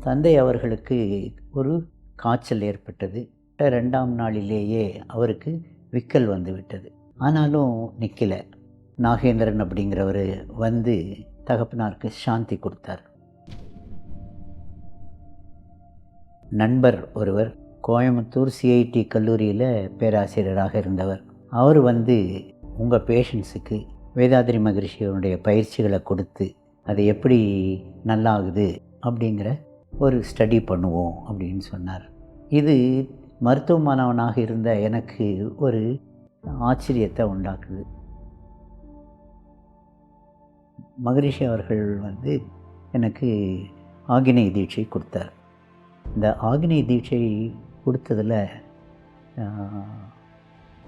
தந்தை அவர்களுக்கு ஒரு காய்ச்சல் ஏற்பட்டது. ரெண்டாம் நாளிலேயே அவருக்கு விக்கல் வந்து விட்டது ஆனாலும் நிற்கல நாகேந்திரன் அப்படிங்கிறவர் வந்து தகப்பனாருக்கு சாந்தி கொடுத்தார். நண்பர் ஒருவர் கோயம்புத்தூர் சிஐடி கல்லூரியில் பேராசிரியராக இருந்தவர். அவர் வந்து உங்கள் பேஷண்ட்ஸுக்கு வேதாதிரி மகரிஷியோடைய பயிற்சிகளை கொடுத்து அது எப்படி நல்லாகுது? அப்படிங்கிற ஒரு ஸ்டடி பண்ணுவோம் அப்படின்னு சொன்னார். இது மருத்துவ மாணவனாக இருந்த எனக்கு ஒரு ஆச்சரியத்தை உண்டாக்குது. மகரிஷி அவர்கள் வந்து எனக்கு ஆகினை தீட்சை கொடுத்தார். இந்த ஆகினை தீட்சை கொடுத்ததில்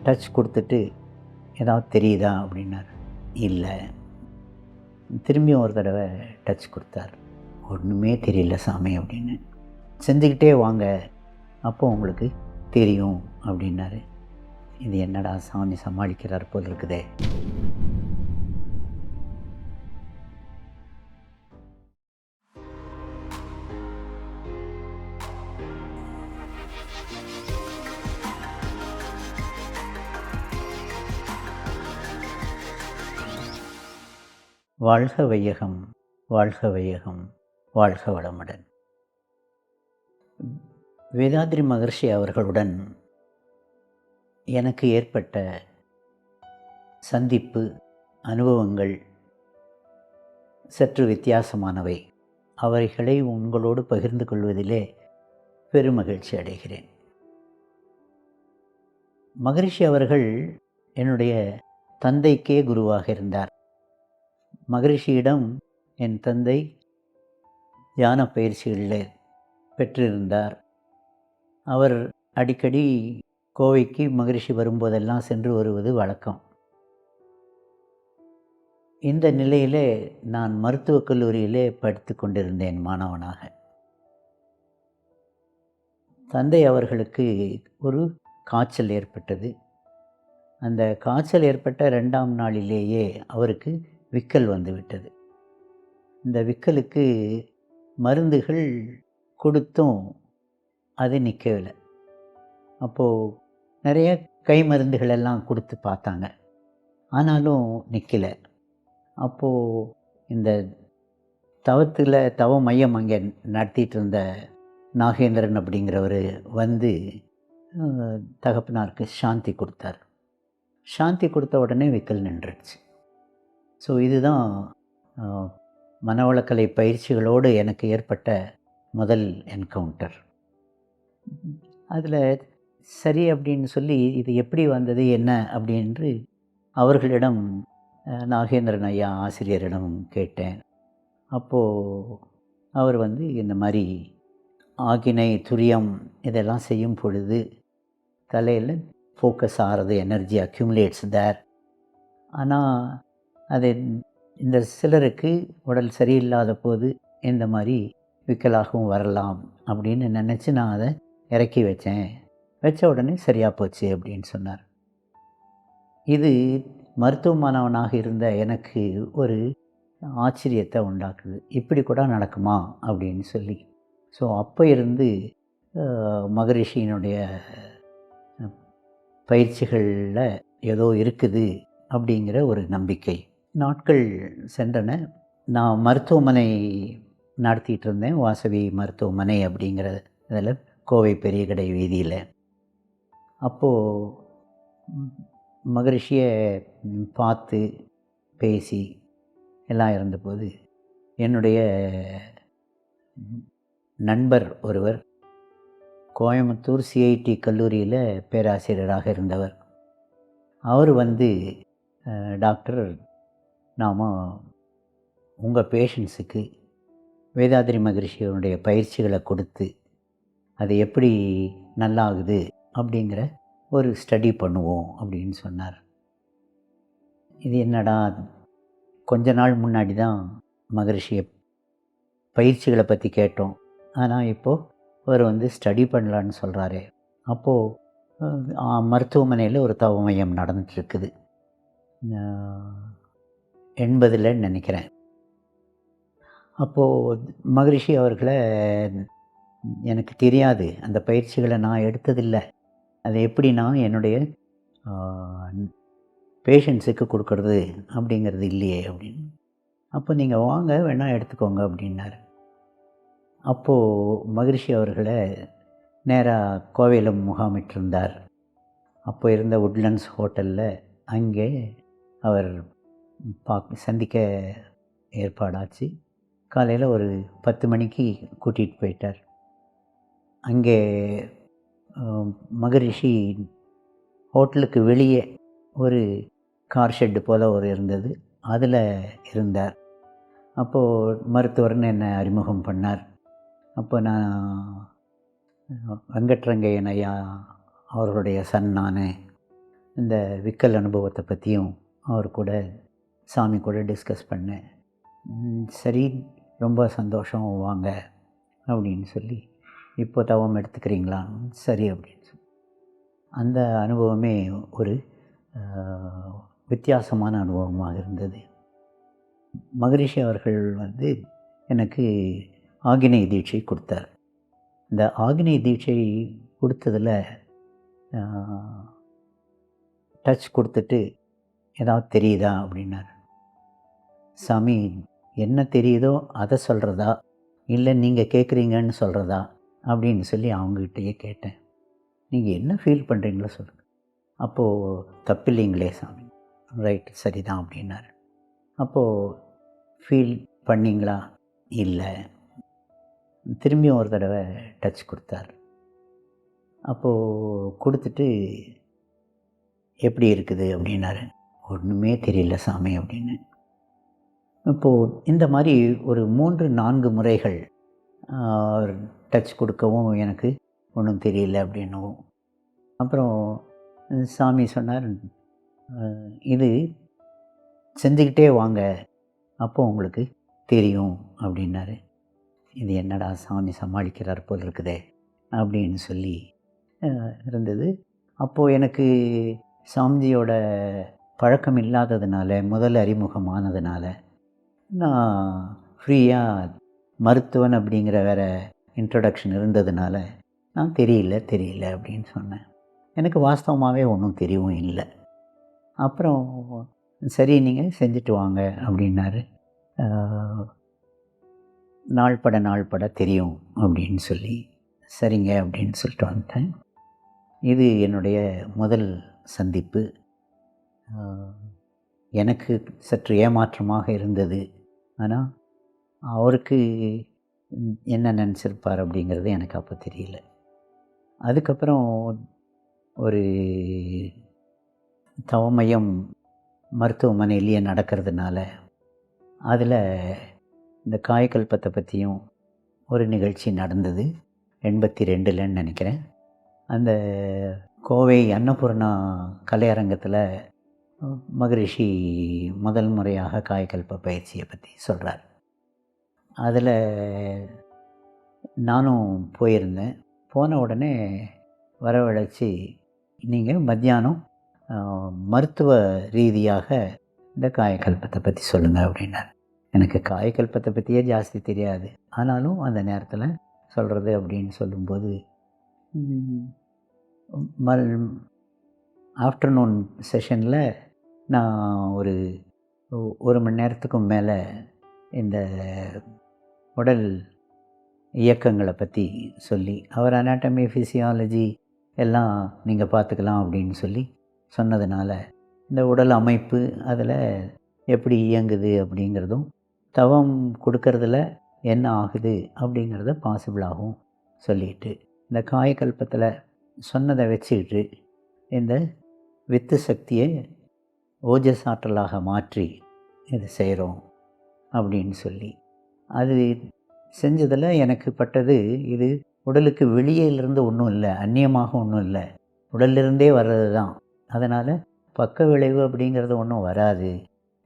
டச் கொடுத்துட்டு ஏதாவது தெரியுதா அப்படின்னார். இல்லை. திரும்பியும் ஒரு தடவை டச் கொடுத்தார். ஒன்றுமே தெரியல சாமி அப்படின்னு. செஞ்சுக்கிட்டே வாங்க அப்போ உங்களுக்கு தெரியும் அப்படின்னாரு. இது என்னடா சாமி சமாளிக்கிறார் போல் இருக்குதே. வாழ்க வையகம் வாழ்க வையகம். வாழ்க வளமுடன். வேதாத்ரி மகர்ஷி அவர்களுடன் எனக்கு ஏற்பட்ட சந்திப்பு அனுபவங்கள் சற்று வித்தியாசமானவை. அவைகளை உங்களோடு பகிர்ந்து கொள்வதிலே பெருமகிழ்ச்சி அடைகிறேன். மகரிஷி அவர்கள் என்னுடைய தந்தைக்கே குருவாக இருந்தார். மகரிஷியிடம் என் தந்தை தியான பயிற்சிகளில் பெற்றிருந்தார். அவர் அடிக்கடி கோவைக்கு மகரிஷி வரும்போதெல்லாம் சென்று வருவது வழக்கம். இந்த நிலையிலே நான் மருத்துவக் கல்லூரியிலே படித்து கொண்டிருந்தேன் மாணவனாக. தந்தை அவர்களுக்கு ஒரு காய்ச்சல் ஏற்பட்டது. அந்த காய்ச்சல் ஏற்பட்ட ரெண்டாம் நாளிலேயே அவருக்கு விக்கல் வந்துவிட்டது. இந்த விக்கலுக்கு மருந்துகள் கொடுத்தும் அது நிற்கவில்லை. அப்போது நிறைய கை மருந்துகள் எல்லாம் கொடுத்து பார்த்தாங்க. ஆனாலும் நிற்கல. அப்போது இந்த தவத்தில் தவ மையம் அங்கே நடத்திட்டு இருந்த நாகேந்திரன் அப்படிங்கிறவர் வந்து தகப்பனாருக்கு சாந்தி கொடுத்தார். சாந்தி கொடுத்த உடனே விக்கல் நின்றுடுச்சு. ஸோ இதுதான் மனவளக்கலை பயிற்சிகளோடு எனக்கு ஏற்பட்ட முதல் என்கவுண்டர். அதில் சரி அப்படின்னு சொல்லி இது எப்படி வந்தது என்ன அப்படின்று அவர்களிடம் நாகேந்திரன் ஐயா ஆசிரியரிடம் கேட்டேன். அப்போது அவர் வந்து இந்த மாதிரி ஆகினை துரியம் இதெல்லாம் செய்யும் பொழுது தலையில் ஃபோக்கஸ் ஆகிறது எனர்ஜி அக்யூமுலேட்ஸ் தேர் ஆனால் அது இந்த சிலருக்கு உடல் சரியில்லாத போது இந்த மாதிரி விக்கலாகவும் வரலாம் அப்படின்னு நினச்சி நான் அதை இறக்கி வச்சேன். வச்ச உடனே சரியாக போச்சு அப்படின்னு சொன்னார். இது மருத்துவமானவனாக இருந்த எனக்கு ஒரு ஆச்சரியத்தை உண்டாக்குது. இப்படி கூட நடக்குமா அப்படின்னு சொல்லி. ஸோ அப்போ இருந்து மகரிஷியினுடைய பயிற்சிகளில் ஏதோ இருக்குது அப்படிங்கிற ஒரு நம்பிக்கை. நாட்கள் சென்றன. நான் மருத்துவமனை நடத்திட்டு இருந்தேன் வாசவி மருத்துவமனை அப்படிங்கிற இதில் கோவை பெரிய கடை வீதியில். அப்போது மகரிஷியை பார்த்து பேசி எல்லாம் இருந்தபோது என்னுடைய நண்பர் ஒருவர் கோயம்புத்தூர் சிஐடி கல்லூரியில் பேராசிரியராக இருந்தவர். அவர் வந்து டாக்டர் நாம் உங்கள் பேஷண்ட்ஸுக்கு வேதாதிரி மகரிஷியனுடைய பயிற்சிகளை கொடுத்து அது எப்படி நல்லாகுது அப்படிங்கிற ஒரு ஸ்டடி பண்ணுவோம் அப்படின்னு சொன்னார். இது என்னடா கொஞ்ச நாள் முன்னாடி தான் மகரிஷியை பயிற்சிகளை பற்றி கேட்டோம். ஆனால் இப்போது அவர் வந்து ஸ்டடி பண்ணலான்னு சொல்கிறாரு அப்போது மருத்துவமனையில் ஒரு தவ மையம் நடந்துட்டுருக்குது எண்பதில் நினைக்கிறேன். அப்போது மகரிஷி அவர்களை எனக்கு தெரியாது. அந்த பயிற்சிகளை நான் எடுத்ததில்லை. அது எப்படி நான் என்னுடைய பேஷண்ட்ஸுக்கு கொடுக்கறது அப்படிங்கிறது இல்லையே அப்படின்னு. அப்போ நீங்கள் வாங்க வேணால் எடுத்துக்கோங்க அப்படின்னாரு. அப்போது மகிழ்ச்சி அவர்களை நேராக கோவையில் முகாமிட்டிருந்தார். அப்போ இருந்த உட்லண்ட்ஸ் ஹோட்டலில் அங்கே அவர் பார்க்க சந்திக்க ஏற்பாடாச்சு. காலையில் ஒரு பத்து மணிக்கு கூட்டிகிட்டு போயிட்டார். அங்கே மகரிஷி ஹோட்டலுக்கு வெளியே ஒரு கார் ஷெட்டு போல் ஒரு இருந்தது. அதில் இருந்தார். அப்போது மருத்துவர்னு என்னை அறிமுகம் பண்ணார். அப்போ நான் வெங்கட்ரங்கையன் ஐயா அவர்களுடைய சன் நான் இந்த விக்கல் அனுபவத்தை பற்றியும் அவர் கூட சாமி கூட டிஸ்கஸ் பண்ணேன் சரி ரொம்ப சந்தோஷம் வாங்க அப்படின்னு சொல்லி இப்போ தவம் எடுத்துக்கிறீங்களா? சரி அப்படின்னு சொல்லி. அந்த அனுபவமே ஒரு வித்தியாசமான அனுபவமாக இருந்தது. மகரிஷி அவர்கள் வந்து எனக்கு ஆகினை தீட்சை கொடுத்தார். இந்த ஆகினை தீட்சை கொடுத்ததில் டச் கொடுத்துட்டு ஏதாவது தெரியுதா அப்படின்னார். சாமி என்ன தெரியுதோ அதை சொல்கிறதா இல்லை நீங்கள் கேட்குறீங்கன்னு சொல்கிறதா அப்படின்னு சொல்லி அவங்ககிட்டயே கேட்டேன். நீங்கள் என்ன ஃபீல் பண்ணுறீங்களோ சொல்லுங்கள் அப்போது தப்பில்லைங்களே சாமி. ரைட் சரிதான் அப்படின்னாரு. அப்போது ஃபீல் பண்ணீங்களா? இல்லை. திரும்பியும் ஒரு தடவை டச் கொடுத்தார். அப்போது கொடுத்துட்டு எப்படி இருக்குது? அப்படின்னாரு. ஒன்றுமே தெரியல சாமி அப்படின்னு. இப்போது இந்த மாதிரி ஒரு மூன்று நான்கு முறைகள் டச் கொடுக்கவும் எனக்கு ஒன்றும் தெரியல அப்படின்னும் அப்புறம் சாமி சொன்னார் இது செஞ்சுக்கிட்டே வாங்க அப்போ உங்களுக்கு தெரியும் அப்படின்னாரு. இது என்னடா சாமி சமாளிக்கிறார் போல் இருக்குதே அப்படின்னு சொல்லி இருந்தது. அப்போது எனக்கு சாமிஜியோட பழக்கம் இல்லாததுனால முதல் அறிமுகமானதுனால நான் ஃப்ரீயாக மருத்துவன் அப்படிங்கிற வேற இன்ட்ரடக்ஷன் இருந்ததுனால நான் தெரியல தெரியல அப்படின்னு சொன்னேன். எனக்கு வாஸ்தவமாகவே ஒன்றும் தெரியவும் இல்லை. அப்புறம் சரி நீங்கள் செஞ்சுட்டு வாங்க அப்படின்னாரு. நாள்பட நாள் பட நாள் பட தெரியும் அப்படின்னு சொல்லி சரிங்க அப்படின்னு சொல்லிட்டு வந்துட்டேன். இது என்னுடைய முதல் சந்திப்பு. எனக்கு சற்று ஏமாற்றமாக இருந்தது. ஆனால் அவருக்கு என்ன நினச்சிருப்பார் அப்படிங்கிறது எனக்கு அப்போ தெரியல. அதுக்கப்புறம் ஒரு தவமயம் மருத்துவமனையிலேயே நடக்கிறதுனால அதில் இந்த காயக்கல்பத்தை பற்றியும் ஒரு நிகழ்ச்சி நடந்தது. எண்பத்தி ரெண்டுலன்னு நினைக்கிறேன். அந்த கோவை அன்னபூர்ணா கலையரங்கத்தில் மகரிஷி முதல் முறையாக காயக்கல்ப பயிற்சியை பற்றி சொல்கிறார் அதில் நானும் போயிருந்தேன் போன உடனே வரவழைச்சி நீங்கள் மத்தியானம் மருத்துவ ரீதியாக இந்த காயக்கல்பத்தை பற்றி சொல்லுங்கள் அப்படின்னார் எனக்கு காயக்கல்பத்தை பற்றியே ஜாஸ்தி தெரியாது ஆனாலும் அந்த நேரத்தில் சொல்கிறது அப்படின்னு சொல்லும்போது ம், மல் ஆஃப்டர்நூன் செஷனில் நான் ஒரு ஒரு மணி நேரத்துக்கும் மேலே இந்த உடல் இயக்கங்களை பற்றி சொல்லி அவர் அனாட்டமி ஃபிசியாலஜி எல்லாம் நீங்கள் பார்த்துக்கலாம் அப்படின்னு சொல்லி சொன்னதுனால இந்த உடல் அமைப்பு அதில் எப்படி இயங்குது அப்படிங்கிறதும் தவம் கொடுக்கறதுல என்ன ஆகுது அப்படிங்கிறத பாசிபிளாகவும் சொல்லிட்டு இந்த காயக்கல்பத்தில் சொன்னதை வச்சுக்கிட்டு இந்த வித்து சக்தியை ஓஜஸ் ஆற்றலாக மாற்றி இது செய்கிறோம் அப்படின்னு சொல்லி. அது செஞ்சதில் எனக்கு பட்டது இது உடலுக்கு வெளியிலிருந்து ஒன்றும் இல்லை அந்நியமாக ஒன்றும் இல்லை. உடல்லிருந்தே வர்றது தான். அதனால் பக்க விளைவு அப்படிங்கிறது ஒன்றும் வராது.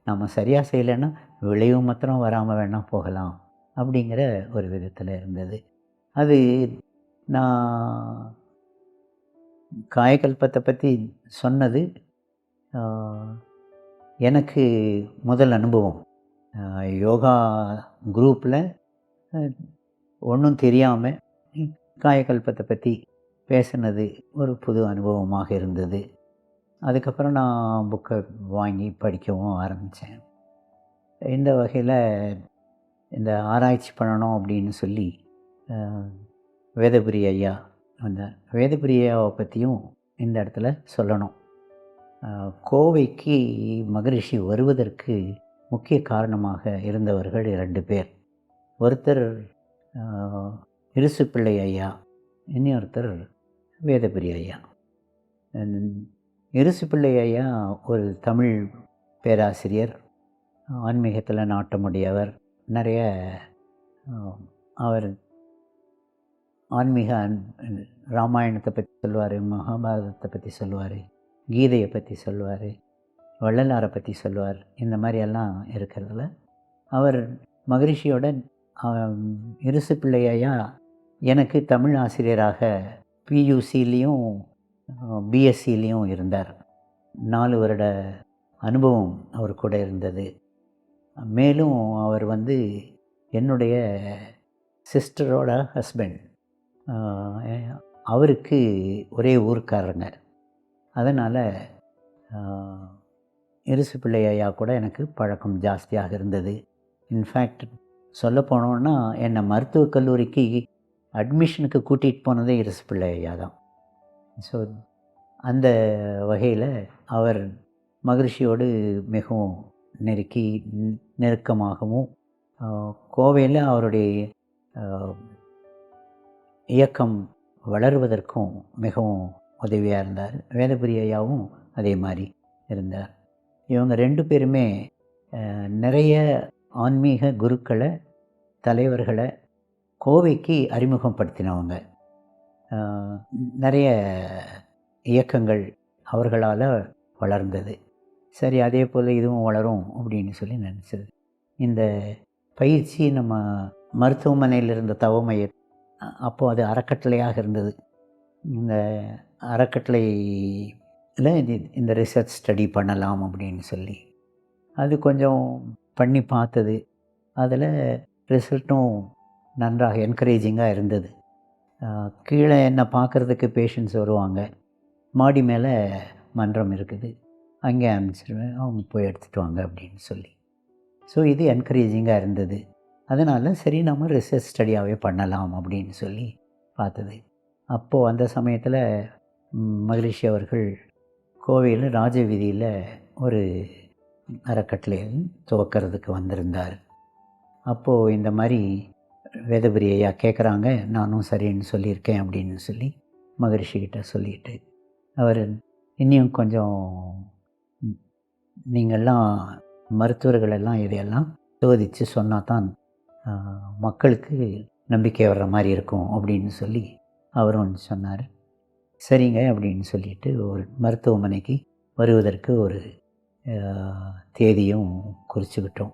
நம்ம சரியாக செய்யலைன்னா விளைவு மாத்திரம் வராமல் வேணால் போகலாம் அப்படிங்கிற ஒரு விதத்தில் இருந்தது. அது நான் காயக்கல்பத்தை பற்றி சொன்னது எனக்கு முதல் அனுபவம். யோகா குரூப்பில் ஒன்றும் தெரியாமல் காயக்கல்பத்தை பற்றி பேசுனது ஒரு புது அனுபவமாக இருந்தது. அதுக்கப்புறம் நான் புக்கை வாங்கி படிக்கவும் ஆரம்பித்தேன் இந்த வகையில் இந்த ஆராய்ச்சி பண்ணணும் அப்படின்னு சொல்லி வேதபுரி ஐயா வந்தார். வேதபுரி ஐயாவை பற்றியும் இந்த இடத்துல சொல்லணும். கோவைக்கு மகரிஷி வருவதற்கு முக்கிய காரணமாக இருந்தவர்கள் இரண்டு பேர். ஒருத்தர் இருசுப்பிள்ளை ஐயா இன்னொருத்தர் வேதபுரி ஐயா. இருசுப்பிள்ளை ஐயா ஒரு தமிழ் பேராசிரியர் ஆன்மீகத்தில் நாட்டமுடையவர் நிறைய அவர் ஆன்மீக அன்- ராமாயணத்தை பற்றி சொல்லுவார் மகாபாரதத்தை பற்றி சொல்லுவார் கீதையை பற்றி சொல்லுவார் வள்ளலாரை பற்றி சொல்லுவார் இந்த மாதிரியெல்லாம் இருக்கிறதுல. அவர் மகரிஷியோட இருசு பிள்ளையா எனக்கு தமிழ் ஆசிரியராக பியூசிலையும் பிஎஸ்சிலையும் இருந்தார். நாலு வருட அனுபவம் அவர் கூட இருந்தது. மேலும் அவர் வந்து என்னுடைய சிஸ்டரோட ஹஸ்பண்ட் அவருக்கு ஒரே ஊர்க்காரங்க அதனால் இருசு பிள்ளை ஐயா கூட எனக்கு பழக்கம் ஜாஸ்தியாக இருந்தது. இன்ஃபேக்ட் சொல்ல போனோன்னா என்னை மருத்துவக் கல்லூரிக்கு அட்மிஷனுக்கு கூட்டிகிட்டு போனதே இருசு பிள்ளை ஐயா தான். ஸோ அந்த வகையில் அவர் மகிழ்ச்சியோடு மிகவும் நெருக்கி நெருக்கமாகவும் கோவையில் அவருடைய இயக்கம் வளருவதற்கும் மிகவும் உதவியாக இருந்தார். வேதபுரி ஐயாவும் அதே மாதிரி இருந்தார். இவங்க ரெண்டு பேருமே நிறைய ஆன்மீக குருக்களை தலைவர்களை கோவைக்கு அறிமுகப்படுத்தினவங்க. நிறைய இயக்கங்கள் அவர்களால் வளர்ந்தது. சரி அதே போல் இதுவும் வளரும் அப்படின்னு சொல்லி நினச்சது. இந்த பயிற்சி நம்ம மருத்துவமனையில் இருந்த தவமைய அப்போது அது அறக்கட்டளையாக இருந்தது. இந்த அறக்கட்டளையில் இது- இந்த ரிசர்ச் ஸ்டடி பண்ணலாம் அப்படின்னு சொல்லி. அது கொஞ்சம் பண்ணி பார்த்தது. அதில் ரிசல்ட்டும் நன்றாக என்கரேஜிங்காக இருந்தது. கீழே என்ன பார்க்குறதுக்கு பேஷண்ட்ஸ் வருவாங்க. மாடி மேலே மன்றம் இருக்குது. அங்கே அனுப்பிச்சிருவேன். அவங்க போய் எடுத்துகிட்டு வாங்க அப்படின்னு சொல்லி. ஸோ இது என்கரேஜிங்காக இருந்தது. அதனால் சரி நம்ம ரிசர்ச் ஸ்டடியாகவே பண்ணலாம் அப்படின்னு சொல்லி பார்த்தது. அப்போது அந்த சமயத்தில் மகரிஷி அவர்கள் கோவையில் ராஜவீதியில் ஒரு அறக்கட்டளை துவக்கிறதுக்கு வந்திருந்தார். அப்போது இந்த மாதிரி வேதபுரி ஐயா கேட்குறாங்க நானும் சரின்னு சொல்லியிருக்கேன் அப்படின்னு சொல்லி மகரிஷிக்கிட்ட சொல்லிட்டு அவர் இன்னும் கொஞ்சம் நீங்கள்லாம் மருத்துவர்களெல்லாம் இதையெல்லாம் சோதித்து சொன்னால் தான் மக்களுக்கு நம்பிக்கை வர்ற மாதிரி இருக்கும் அப்படின்னு சொல்லி அவரும் சொன்னார். சரிங்க அப்படின்னு சொல்லிட்டு ஒரு மருத்துவமனைக்கு வருவதற்கு ஒரு தேதியும் குறிச்சுக்கிட்டோம்